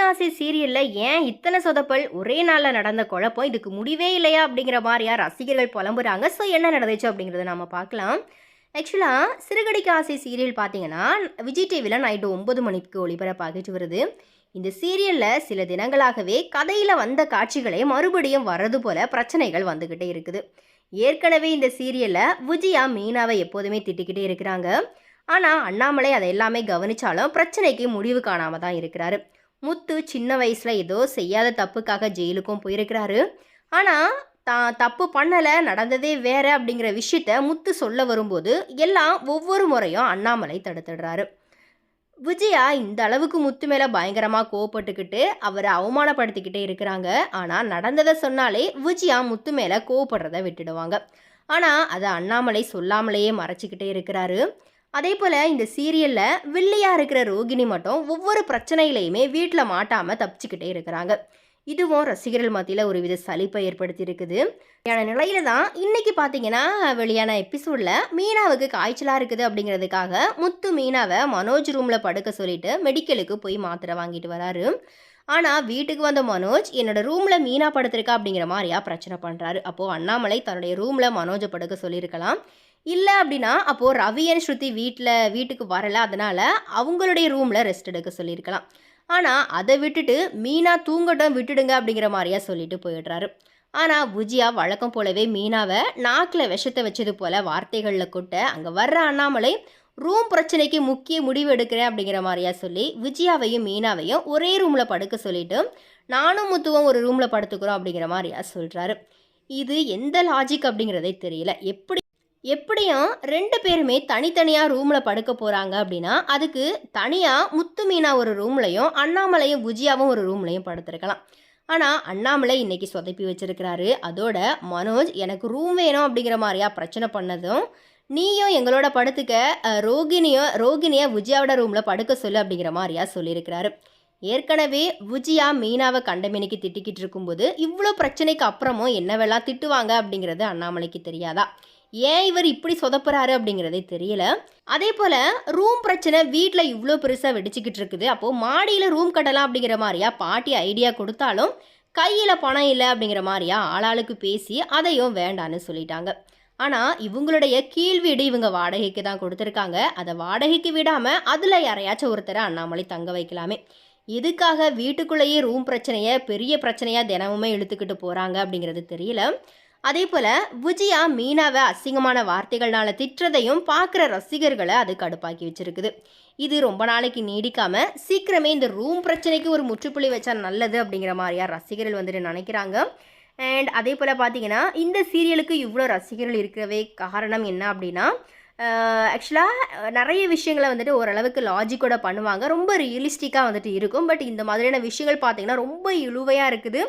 ஆசை சீரியலில் ஏன் இத்தனை சொதப்பல் ஒரே நாளில் நடந்த குழப்பம்? இதுக்கு முடிவே இல்லையா? அப்படிங்கிற மாதிரியா ரசிகர்கள் புலம்புறாங்க. ஸோ என்ன நடந்துச்சு அப்படிங்கிறத நம்ம பார்க்கலாம். ஆக்சுவலாக சிறுகடிக்கு ஆசை சீரியல் பார்த்தீங்கன்னா விஜய் டிவியில் நைட்டு ஒம்பது மணிக்கு ஒளிபரப்பாகிட்டு வருது. இந்த சீரியலில் சில தினங்களாகவே கதையில் வந்த காட்சிகளே மறுபடியும் வர்றது போல பிரச்சனைகள் வந்துக்கிட்டே இருக்குது. ஏற்கனவே இந்த சீரியலில் விஜயா மீனாவை எப்போதுமே திட்டிக்கிட்டே இருக்கிறாங்க. ஆனால் அண்ணாமலை அதை எல்லாமே கவனிச்சாலும் பிரச்சனைக்கு முடிவு காணாமல் தான் இருக்கிறாரு. முத்து சின்ன வயசில் ஏதோ செய்யாத தப்புக்காக ஜெயிலுக்கும் போயிருக்கிறாரு. ஆனால் தான் தப்பு பண்ணலை நடந்ததே வேற அப்படிங்கிற விஷயத்த முத்து சொல்ல வரும்போது எல்லாம் ஒவ்வொரு முறையும் அண்ணாமலை தடுத்துடுறாரு. விஜயா இந்த அளவுக்கு முத்து மேலே பயங்கரமாக கோவப்பட்டுக்கிட்டு அவரை அவமானப்படுத்திக்கிட்டே இருக்கிறாங்க. ஆனால் நடந்ததை சொன்னாலே விஜயா முத்து மேலே கோவப்படுறத விட்டுடுவாங்க. ஆனால் அதை அண்ணாமலை சொல்லாமலேயே மறைச்சிக்கிட்டே இருக்கிறாரு. அதே போல் இந்த சீரியலில் வில்லியாக இருக்கிற ரோகிணி மட்டும் ஒவ்வொரு பிரச்சனையிலையுமே வீட்டில் மாட்டாமல் தப்பிச்சுக்கிட்டே இருக்கிறாங்க. இதுவும் ரசிகர்கள் மத்தியில் ஒரு வித சலிப்பை ஏற்படுத்தி இருக்குது நிலையில தான் இன்னைக்கு பார்த்தீங்கன்னா வெளியான எபிசோடில் மீனாவுக்கு காய்ச்சலாக இருக்குது அப்படிங்கிறதுக்காக முத்து மீனாவை மனோஜ் ரூமில் படுக்க சொல்லிட்டு மெடிக்கலுக்கு போய் மாத்திரை வாங்கிட்டு வராரு. ஆனால் வீட்டுக்கு வந்த மனோஜ் என்னோட ரூமில் மீனா படுத்திருக்கா அப்படிங்கிற மாதிரியா பிரச்சனை பண்ணுறாரு அப்போது அண்ணாமலை தன்னுடைய ரூமில் மனோஜை படுக்க சொல்லியிருக்கலாம். இல்லை அப்படின்னா அப்போது ரவியன் ஸ்ருதி வீட்டில் வீட்டுக்கு வரலை அதனால் அவங்களுடைய ரூமில் ரெஸ்ட் எடுக்க சொல்லியிருக்கலாம். ஆனால் அதை விட்டுட்டு மீனா தூங்கட்டும் விட்டுடுங்க அப்படிங்கிற மாதிரியா சொல்லிட்டு போயிடுறாரு. ஆனால் புஜியா வழக்கம் போலவே மீனாவை நாக்கில் விஷத்தை வச்சது போல வார்த்தைகளில் கொட்ட அங்கே வர்ற அண்ணாமலை ரூம் பிரச்சனைக்கு முக்கிய முடிவு எடுக்கிறேன் அப்படிங்கிற மாதிரியா சொல்லி விஜயாவையும் மீனாவையும் ஒரே ரூமில் படுக்க சொல்லிட்டு நானும் முத்துவும் ஒரு ரூமில் படுத்துக்கிறோம் அப்படிங்கிற மாதிரியா சொல்கிறாரு இது எந்த லாஜிக் அப்படிங்கிறதே தெரியல. எப்படி எப்படியும் ரெண்டு பேருமே தனித்தனியாக ரூமில் படுக்க போகிறாங்க அப்படின்னா அதுக்கு தனியாக முத்து மீனா ஒரு ரூம்லையும் அண்ணாமலையும் புஜியாவும் ஒரு ரூம்லையும் படுத்துருக்கலாம். ஆனால் அண்ணாமலை இன்னைக்கு சொதப்பி வச்சிருக்கிறாரு. அதோட மனோஜ் எனக்கு ரூம் வேணும் அப்படிங்கிற மாதிரியா பிரச்சனை பண்ணதும் நீயும் எங்களோட படுத்துக்க ரோகிணியோ ரோகிணியை விஜயாவோட ரூமில் படுக்க சொல்லு அப்படிங்கிற மாதிரியா சொல்லியிருக்கிறாரு. ஏற்கனவே விஜயா மீனாவை கண்டமினிக்கு திட்டிக்கிட்டு இருக்கும்போது இவ்வளோ பிரச்சனைக்கு அப்புறமும் என்னவெல்லாம் திட்டுவாங்க அப்படிங்கிறது அண்ணாமலைக்கு தெரியாதா? ஏன் இவர் இப்படி சொதப்புறாரு அப்படிங்கிறதே தெரியல. அதே போல் ரூம் பிரச்சனை வீட்டில் இவ்வளோ பெருசாக வெடிச்சுக்கிட்டு இருக்குது. அப்போது மாடியில் ரூம் கட்டலாம் அப்படிங்கிற மாதிரியா பாட்டி ஐடியா கொடுத்தாலும் கையில் பணம் இல்லை அப்படிங்கிற மாதிரியா ஆளாளுக்கு பேசி அதையும் வேண்டான்னு சொல்லிட்டாங்க. ஆனால் இவங்களுடைய கீழ் வீடு இவங்க வாடகைக்கு தான் கொடுத்துருக்காங்க. அதை வாடகைக்கு விடாமல் அதில் யாரையாச்சும் ஒருத்தரை அண்ணாமலை தங்க வைக்கலாமே. எதுக்காக வீட்டுக்குள்ளேயே ரூம் பிரச்சனையை பெரிய பிரச்சனையாக தினமுமே இழுத்துக்கிட்டு போகிறாங்க அப்படிங்கிறது தெரியல. அதே போல் விஜயா மீனாவை அசிங்கமான வார்த்தைகள்னால திட்டுறதையும் பார்க்குற ரசிகர்களை அது கடுப்பாக்கி வச்சிருக்குது. இது ரொம்ப நாளைக்கு நீடிக்காம சீக்கிரமே இந்த ரூம் பிரச்சனைக்கு ஒரு முற்றுப்புள்ளி வச்சா நல்லது அப்படிங்கிற மாதிரியா ரசிகர்கள் வந்துட்டு நினைக்கிறாங்க. அண்ட் அதே போல் பார்த்தீங்கன்னா இந்த சீரியலுக்கு இவ்வளோ ரசிகர்கள் இருக்கவே காரணம் என்ன அப்படின்னா ஆக்சுவலாக நிறைய விஷயங்களை வந்துட்டு ஓரளவுக்கு லாஜிக்கோட பண்ணுவாங்க. ரொம்ப ரியலிஸ்டிக்காக வந்துட்டு இருக்கும். பட் இந்த மாதிரியான விஷயங்கள் பார்த்தீங்கன்னா ரொம்ப இழுவையாக இருக்குது.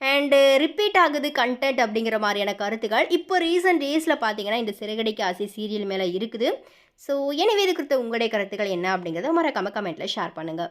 அண்டு ரிப்பீட் ஆகுது கண்டென்ட் அப்படிங்கிற மாதிரியான கருத்துக்கள் இப்போ ரீசன்ட் டேஸில் பார்த்தீங்கன்னா இந்த சிறுகடிக்கு ஆசை சீரியல் மேலே இருக்குது. ஸோ எனவே இது குறித்த உங்களுடைய கருத்துக்கள் என்ன அப்படிங்கிறத மறக்காமல் கமெண்ட்டில் ஷேர் பண்ணுங்கள்